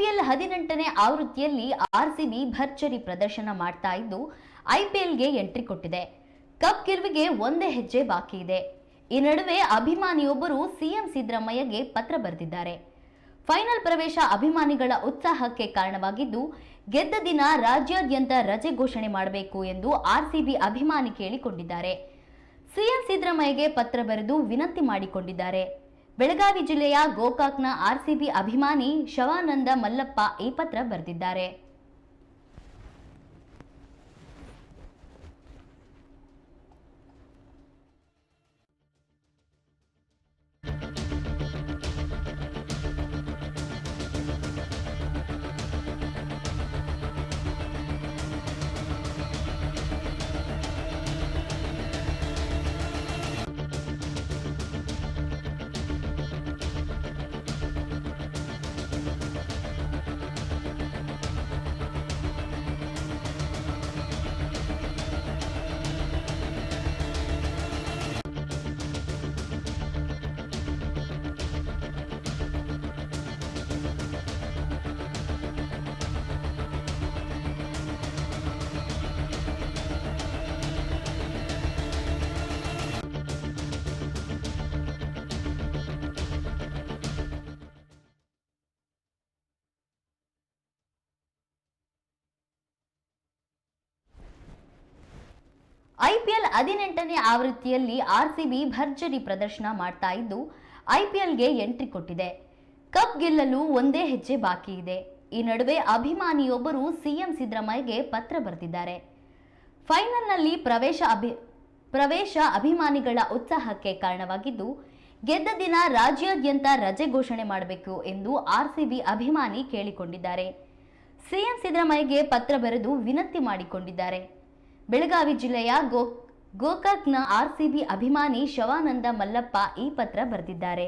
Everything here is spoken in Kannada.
ಐಪಿಎಲ್ ಹದಿನೆಂಟನೇ ಆವೃತ್ತಿಯಲ್ಲಿ ಆರ್ಸಿಬಿ ಭರ್ಜರಿ ಪ್ರದರ್ಶನ ಮಾಡ್ತಾ ಇದ್ದು ಐಪಿಎಲ್ಗೆ ಎಂಟ್ರಿ ಕೊಟ್ಟಿದೆ. ಕಪ್ ಗೆಲುವಿಗೆ ಒಂದೇ ಹೆಜ್ಜೆ ಬಾಕಿ ಇದೆ. ಈ ನಡುವೆ ಅಭಿಮಾನಿಯೊಬ್ಬರು ಸಿಎಂ ಸಿದ್ದರಾಮಯ್ಯಗೆ ಪತ್ರ ಬರೆದಿದ್ದಾರೆ. ಫೈನಲ್ ಪ್ರವೇಶ ಅಭಿಮಾನಿಗಳ ಉತ್ಸಾಹಕ್ಕೆ ಕಾರಣವಾಗಿದ್ದು, ಗೆದ್ದ ದಿನ ರಾಜ್ಯಾದ್ಯಂತ ರಜೆ ಘೋಷಣೆ ಮಾಡಬೇಕು ಎಂದು ಆರ್ಸಿಬಿ ಅಭಿಮಾನಿ ಕೇಳಿಕೊಂಡಿದ್ದಾರೆ. ಸಿಎಂ ಸಿದ್ದರಾಮಯ್ಯಗೆ ಪತ್ರ ಬರೆದು ವಿನಂತಿ ಮಾಡಿಕೊಂಡಿದ್ದಾರೆ. ಬೆಳಗಾವಿ ಜಿಲ್ಲೆಯ ಗೋಕಾಕ್ನ ಆರ್ಸಿಬಿ ಅಭಿಮಾನಿ ಶವಾನಂದ ಮಲ್ಲಪ್ಪ ಈ ಪತ್ರ ಬರೆದಿದ್ದಾರೆ. ಐಪಿಎಲ್ ಹದಿನೆಂಟನೇ ಆವೃತ್ತಿಯಲ್ಲಿ ಆರ್ಸಿಬಿ ಭರ್ಜರಿ ಪ್ರದರ್ಶನ ಮಾಡ್ತಾ ಇದ್ದು ಐಪಿಎಲ್ಗೆ ಎಂಟ್ರಿ ಕೊಟ್ಟಿದೆ. ಕಪ್ ಗೆಲ್ಲಲು ಒಂದೇ ಹೆಜ್ಜೆ ಬಾಕಿ ಇದೆ. ಈ ನಡುವೆ ಅಭಿಮಾನಿಯೊಬ್ಬರು ಸಿಎಂ ಸಿದ್ದರಾಮಯ್ಯಗೆ ಪತ್ರ ಬರೆದಿದ್ದಾರೆ. ಫೈನಲ್ನಲ್ಲಿ ಪ್ರವೇಶ ಅಭಿ, ಪ್ರವೇಶ ಅಭಿಮಾನಿಗಳ ಉತ್ಸಾಹಕ್ಕೆ ಕಾರಣವಾಗಿದ್ದು, ಗೆದ್ದ ದಿನ ರಾಜ್ಯಾದ್ಯಂತ ರಜೆ ಘೋಷಣೆ ಮಾಡಬೇಕು ಎಂದು ಆರ್ಸಿಬಿ ಅಭಿಮಾನಿ ಕೇಳಿಕೊಂಡಿದ್ದಾರೆ. ಸಿಎಂ ಸಿದ್ದರಾಮಯ್ಯಗೆ ಪತ್ರ ಬರೆದು ವಿನಂತಿ ಮಾಡಿಕೊಂಡಿದ್ದಾರೆ. ಬೆಳಗಾವಿ ಜಿಲ್ಲೆಯ ಗೋ ಗೋಕಾಕ್ನ ಆರ್ಸಿಬಿ ಅಭಿಮಾನಿ ಶವಾನಂದ ಮಲ್ಲಪ್ಪ ಈ ಪತ್ರ ಬರೆದಿದ್ದಾರೆ.